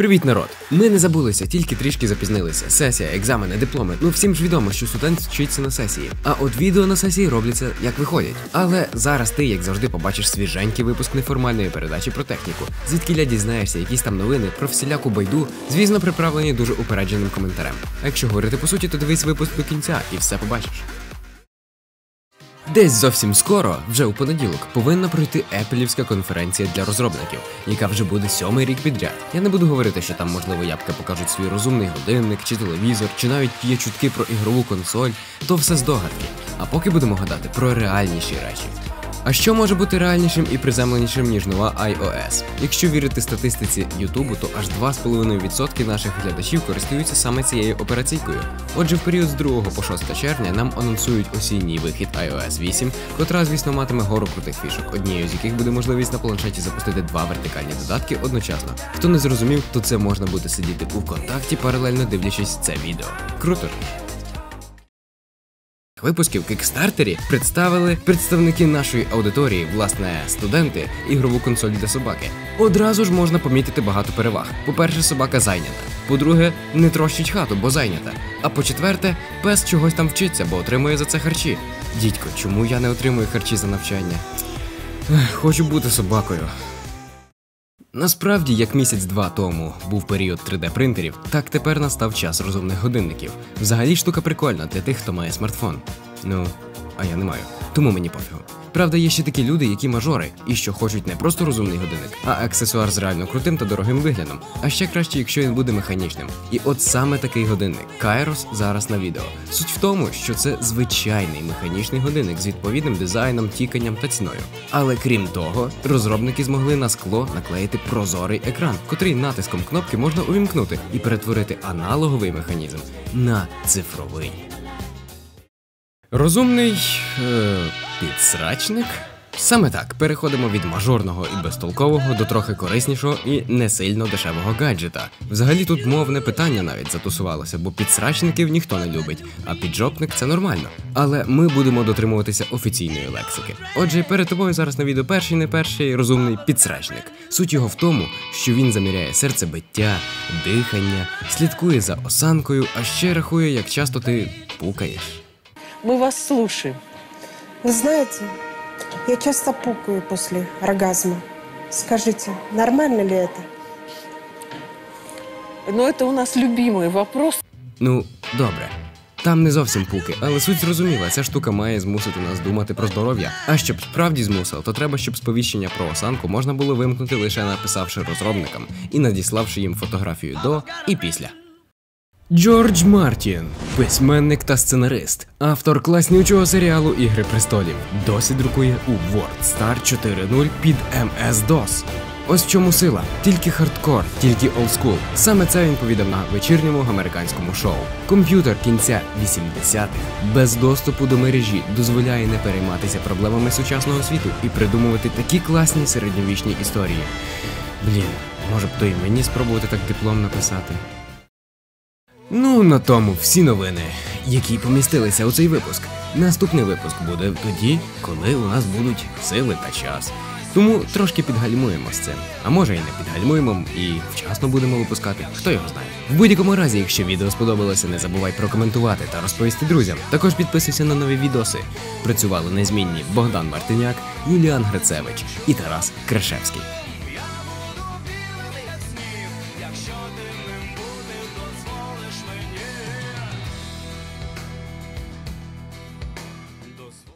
Привіт, народ! Ми не забулися, тільки трішки запізнилися. Сесія, екзамени, дипломи. Ну всім ж відомо, що студент вчиться на сесії. А от відео на сесії робляться як виходять. Але зараз ти, як завжди, побачиш свіженький випуск неформальної передачі про техніку, звідки дізнаєшся якісь там новини про всіляку байду, звісно, приправлені дуже упередженим коментарем. А якщо говорити по суті, то дивись випуск до кінця і все побачиш. Десь зовсім скоро, вже у понеділок, повинна пройти Епелівська конференція для розробників, яка вже буде сьомий рік підряд. Я не буду говорити, що там, можливо, ябка покажуть свій розумний годинник чи телевізор, чи навіть є чутки про ігрову консоль, то все здогадки. А поки будемо гадати про реальніші речі. А що може бути реальнішим і приземленішим, ніж нова iOS? Якщо вірити статистиці Ютубу, то аж 2,5% наших глядачів користуються саме цією операційкою. Отже, в період з 2 по 6 червня нам анонсують осінній вихід iOS 8, котра, звісно, матиме гору крутих фішок, однією з яких буде можливість на планшеті запустити два вертикальні додатки одночасно. Хто не зрозумів, то це можна буде сидіти у контакті, паралельно дивлячись це відео. Круто ж! Випусків Кикстартері представили представники нашої аудиторії, власне, студенти, ігрову консоль для собаки. Одразу ж можна помітити багато переваг. По-перше, собака зайнята. По-друге, не трощить хату, бо зайнята. А по-четверте, пес чогось там вчиться, бо отримує за це харчі. Дідько, чому я не отримую харчі за навчання? Хочу бути собакою. Насправді, як місяць-два тому був період 3D-принтерів, так тепер настав час розумних годинників. Взагалі штука прикольна для тих, хто має смартфон. Ну, а я не маю. Тому мені пофігу. Правда, є ще такі люди, які мажори, і що хочуть не просто розумний годинник, а аксесуар з реально крутим та дорогим виглядом. А ще краще, якщо він буде механічним. І от саме такий годинник Kairos зараз на відео. Суть в тому, що це звичайний механічний годинник з відповідним дизайном, тіканням та ціною. Але крім того, розробники змогли на скло наклеїти прозорий екран, котрий натиском кнопки можна увімкнути і перетворити аналоговий механізм на цифровий. Розумний е, підсрачник? Саме так переходимо від мажорного і безтолкового до трохи кориснішого і не сильно дешевого гаджета. Взагалі тут мовне питання навіть затусувалося, бо підсрачників ніхто не любить, а піджопник це нормально. Але ми будемо дотримуватися офіційної лексики. Отже, перед тобою зараз на відео перший не перший розумний підсрачник. Суть його в тому, що він заміряє серцебиття, дихання, слідкує за осанкою, а ще рахує, як часто ти пукаєш. Мы вас слушаем. Вы знаете, я часто пукаю после оргазма. Скажите, нормально ли это? Но это у нас любимый вопрос. Ну, добре. Там не зовсім пуки, але суть зрозуміла, ця штука має змусити нас думати про здоров'я. А щоб справді змусило, то треба, щоб сповіщення про осанку можна було вимкнути лише написавши розробникам і надіславши їм фотографію до і після. Джордж Мартін, письменник та сценарист, автор класнючого серіалу Ігри престолів, досі друкує у WordStar 4.0 під MS-DOS. Ось в чому сила, тільки хардкор, тільки олдскул. Саме це він повідав на вечірньому американському шоу. Комп'ютер кінця 80-х без доступу до мережі дозволяє не перейматися проблемами сучасного світу і придумувати такі класні середньовічні історії. Блін, може б то й мені спробувати так диплом написати. Ну, на тому всі новини, які помістилися у цей випуск. Наступний випуск буде тоді, коли у нас будуть сили та час. Тому трошки підгальмуємо з цим. А може і не підгальмуємо і вчасно будемо випускати, хто його знає. В будь-якому разі, якщо відео сподобалося, не забувай прокоментувати та розповісти друзям. Також підписуйся на нові відоси. Працювали незмінні Богдан Мартиняк, Юліан Грицевич і Тарас Крешевський.